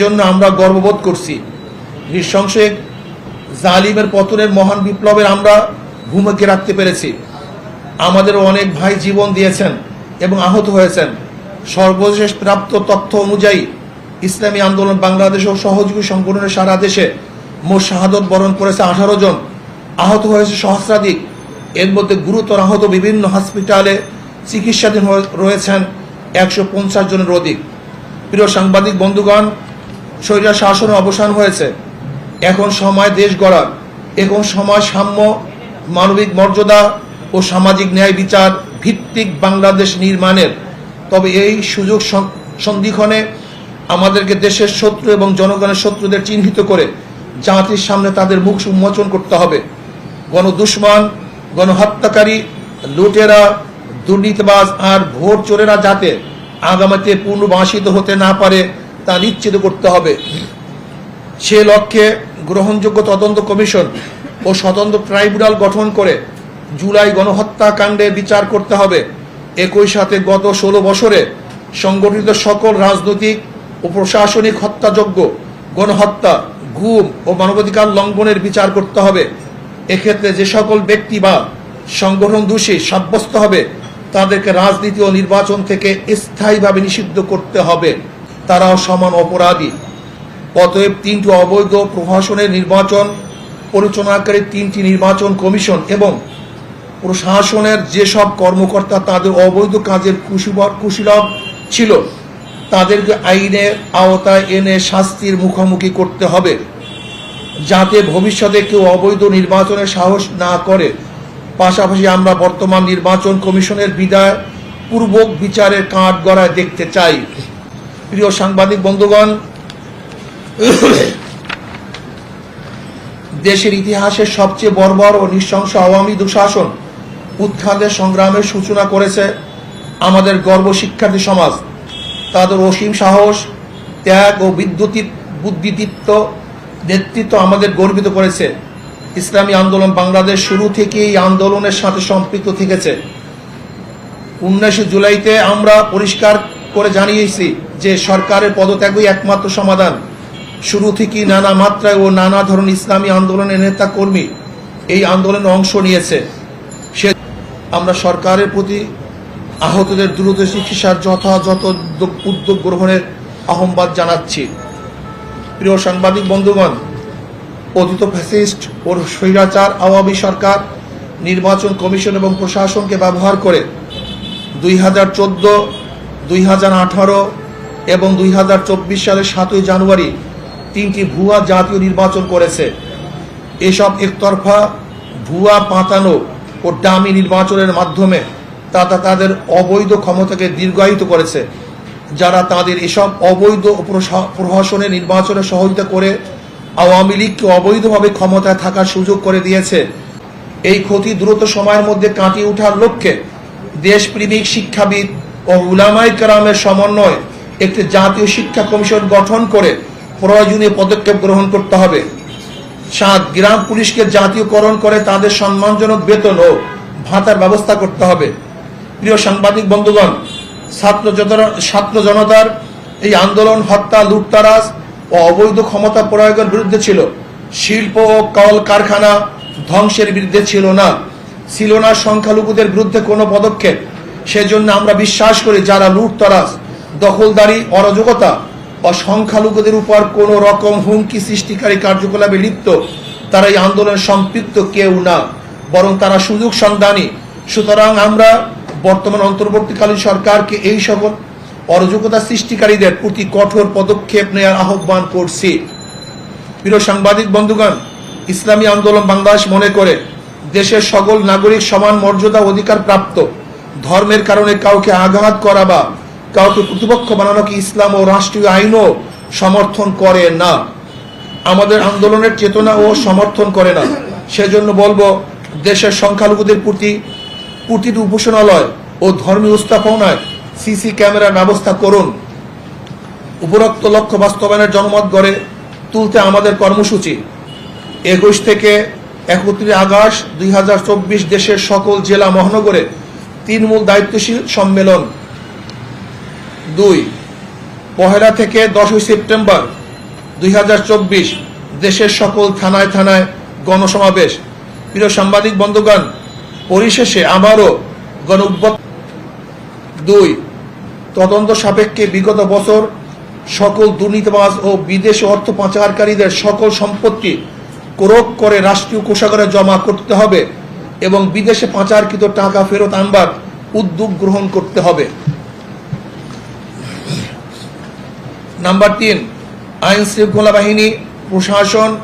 জন্য আমরা গর্ববোধ করছি। নৃশংসে জালিমের পতনের মহান বিপ্লবের আমরা ভূমিকা রাখতে পেরেছি। আমাদের অনেক ভাই জীবন দিয়েছেন এবং আহত হয়েছেন। সর্বশেষ প্রাপ্ত তথ্য অনুযায়ী ইসলামী আন্দোলন বাংলাদেশ ও সহযোগী সংগঠনের সারা দেশে মোট শাহাদত বরণ করেছে আঠারো জন। আহত হয়েছে সহস্রাধিক। এর মধ্যে গুরুতর আহত বিভিন্ন হসপিটালে চিকিৎসাধীন রয়েছেন একশো পঞ্চাশ জনের অধিক। প্রিয় সাংবাদিক, বন্ধুগণ স্বৈরা শাসনের অবসান হয়েছে। এখন সময় দেশ গড়ার। এখন সময় সাম্য, মানবিক মর্যাদা ও সামাজিক ন্যায় বিচার ভিত্তিক বাংলাদেশ নির্মাণের। তবে এই সুযোগ সন- সন্ধিক্ষণে আমাদেরকে দেশের শত্রু এবং জনগণের শত্রুদের চিহ্নিত করে জাতির সামনে তাদের মুখ উন্মোচন করতে হবে। গণদুশ্মন, গণহত্যাকারী, লুটেরা, দুর্নীতিবাজ আর ভোট চোরেরা যাতে আগামীতে পুনর্বাসিত হতে না পারে তা নিশ্চিত করতে হবে। সে লক্ষ্যে গ্রহণযোগ্য তদন্ত কমিশন ও স্বতন্ত্র ট্রাইব্যুনাল গঠন করে জুলাই গণহত্যাকাণ্ডে বিচার করতে হবে। একই সাথে গত ষোলো বছরে সংগঠিত সকল রাজনৈতিক ও প্রশাসনিক হত্যাযজ্ঞ, গণহত্যা, গুম ও মানবাধিকার লঙ্ঘনের বিচার করতে হবে। এক্ষেত্রে যে সকল ব্যক্তি বা সংগঠন দোষী সাব্যস্ত হবে, তাদেরকে রাজনীতি ও নির্বাচন থেকে স্থায়ীভাবে নিষিদ্ধ করতে হবে। তারাও সমান অপরাধী। অতএব তিনটি অবৈধ প্রশাসনের নির্বাচন পরিচালনাকারী তিনটি নির্বাচন কমিশন এবং প্রশাসনের যেসব কর্মকর্তা তাদের অবৈধ কাজের কুশীলভ ছিল, তাদেরকে আইনের আওতায় এনে শাস্তির মুখোমুখি করতে হবে, যাতে ভবিষ্যতে কেউ অবৈধ নির্বাচনের সাহস না করে। পাশাপাশি আমরা বর্তমান নির্বাচন কমিশনের বিদায় পূর্বক বিচারের কাঠ গড়ায় দেখতে চাই। প্রিয় সাংবাদিক বন্ধুগণ, দেশের ইতিহাসের সবচেয়ে বর্বর ও নৃশংস আওয়ামী দুঃশাসন উত্থানের সংগ্রামের সূচনা করেছে আমাদের গর্ব শিক্ষার্থী সমাজ। তাদের অসীম সাহস, ত্যাগ ও বিদ্যুতিক বুদ্ধিদীপ্ত নেতৃত্ব আমাদের গর্বিত করেছে। ইসলামী আন্দোলন বাংলাদেশ শুরু থেকেই এই আন্দোলনের সাথে সম্পৃক্ত থেকেছে। উনিশে জুলাইতে আমরা পরিষ্কার করে জানিয়েছি যে সরকারের পদত্যাগই একমাত্র সমাধান। শুরু থেকেই নানা মাত্রায় ও নানা ধরনের ইসলামী আন্দোলনের নেতা কর্মী এই আন্দোলনে অংশ নিয়েছে। সে আমরা সরকারের প্রতি আহতদের দ্রুত চিকিৎসার যথাযথ উদ্যোগ- গ্রহণের আহ্বান জানাচ্ছি। প্রিয় সাংবাদিক বন্ধুগণ, অতীত ফ্যাসিস্ট ও স্বৈরাচার আওয়ামী সরকার, নির্বাচন কমিশন এবং প্রশাসনকে ব্যবহার করে দুই হাজার চোদ্দ দুই হাজার আঠারো এবং দুই হাজার চব্বিশ সালের সাতই জানুয়ারি তিনটি ভুয়া জাতীয় নির্বাচন করেছে। এসব একতরফা ভুয়া, পাতানো ও ডামি নির্বাচনের মাধ্যমে তারা তাদের অবৈধ ক্ষমতাকে দীর্ঘায়িত করেছে। যারা তাদের এসব অবৈধ ও প্রশাসনের নির্বাচনে সহযোগিতা করে আওয়ামী লীগকে অবৈধভাবে ক্ষমতায় থাকার সুযোগ করে দিয়েছে। এই ক্ষতি দ্রুত সময়ের মধ্যে কাটিয়ে ওঠার লক্ষ্যে দেশপ্রেমিক শিক্ষাবিদ ও উলামাই কারামের সমন্বয়ে একটি জাতীয় শিক্ষা কমিশন গঠন করে প্রয়োজনীয় পদক্ষেপ গ্রহণ করতে হবে। সাত, গ্রাম পুলিশকে জাতীয়করণ করে তাদের সম্মানজনক বেতন ও ভাতার ব্যবস্থা করতে হবে। প্রিয় সাংবাদিক বন্ধুগণ, ছাত্র ছাত্র জনতার এই আন্দোলন, হত্যা, লুটতারাজ ও অবৈধ ক্ষমতা প্রয়োগের বিরুদ্ধে ছিল। শিল্প ও কল কারখানা ধ্বংসের বিরুদ্ধে ছিল না। ছিল না সংখ্যালঘুদের বিরুদ্ধে কোনো পদক্ষেপ। সেজন্য আমরা বিশ্বাস করি যারা লুটতরাজ, দখলদারি, অরাজকতা বা সংখ্যালঘুদের উপর কোনো রকম হুমকি সৃষ্টিকারী কার্যকলাপে লিপ্ত, তারা এই আন্দোলনে সম্পৃক্ত কেউ না, বরং তারা সুযোগ সন্ধানী। সুতরাং আমরা বর্তমান অন্তর্বর্তীকালীন সরকারকে এই সকল অরাজকতা সৃষ্টিকারীদের প্রতি কঠোর পদক্ষেপ নেওয়ার আহ্বান করছি। প্রিয় সাংবাদিক বন্ধুগণ, ইসলামী আন্দোলন বাংলাদেশ মনে করে, দেশের সকল নাগরিক সমান মর্যাদা অধিকার প্রাপ্ত। ধর্মের কারণে কাউকে আঘাত করা বা কাউকে প্রতিপক্ষ বানানোকে ইসলাম ও রাষ্ট্রীয় আইনও সমর্থন করে না। আমাদের আন্দোলনের চেতনা ও সমর্থন করে না। সেজন্য বলব, দেশের সংখ্যালঘুদের প্রতি, প্রতিটি উপাসনালয় ও ধর্মীয় স্থাপনায় সিসি ক্যামেরার ব্যবস্থা করুন। উপরোক্ত লক্ষ্য বাস্তবায়নের জনমত গড়ে তুলতে আমাদের কর্মসূচি। একুশ থেকে একত্রিশ আগস্ট দুই হাজার চব্বিশ দেশের সকল জেলা মহানগরে তৃণমূল দায়িত্বশীল সম্মেলন। দুই, পহেলা থেকে দশই সেপ্টেম্বর দুই হাজার চব্বিশ দেশের সকল থানায় থানায় গণসমাবেশ। প্রিয় সাংবাদিক বন্ধুগণ, পরিশেষে আবারও গণ দুই, তদন্ত সাপেক্ষে বিগত বছর সকল দুর্নীতিবাজ ও বিদেশি অর্থ পাচারকারীদের সকল সম্পত্তি ক্রোক করে রাষ্ট্রীয় কোষাগারে জমা করতে হবে এবং বিদেশে পাচারকৃত টাকা ফেরত আনবার উদ্যোগ গ্রহণ করতে হবে। নাম্বার তিন, আইন শৃঙ্খলা বাহিনী, প্রশাসন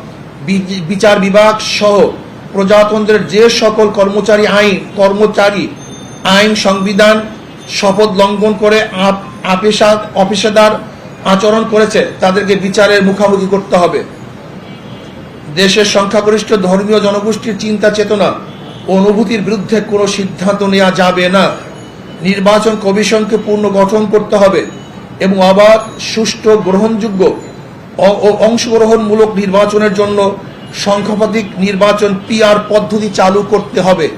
বিচার বিভাগ সহ প্রজাতন্ত্রের যে সকল কর্মচারী আইন কর্মচারী আইন সংবিধান শপথ লঙ্ঘন করে আপ- আপেশা অপেশাদার আচরণ করেছে, তাদেরকে বিচারের মুখোমুখি করতে হবে। দেশের সংখ্যাগরিষ্ঠ ধর্মীয় জনগোষ্ঠীর চিন্তা চেতনা অনুভূতির বিরুদ্ধে কোনো সিদ্ধান্ত নেওয়া যাবে না। নির্বাচন কমিশনকে পূর্ণ গঠন করতে হবে এবং আবার সুষ্ঠু গ্রহণযোগ্য অংশগ্রহণমূলক নির্বাচনের জন্য সংখ্যাপাতিক নির্বাচন পিআর পদ্ধতি চালু করতে হবে।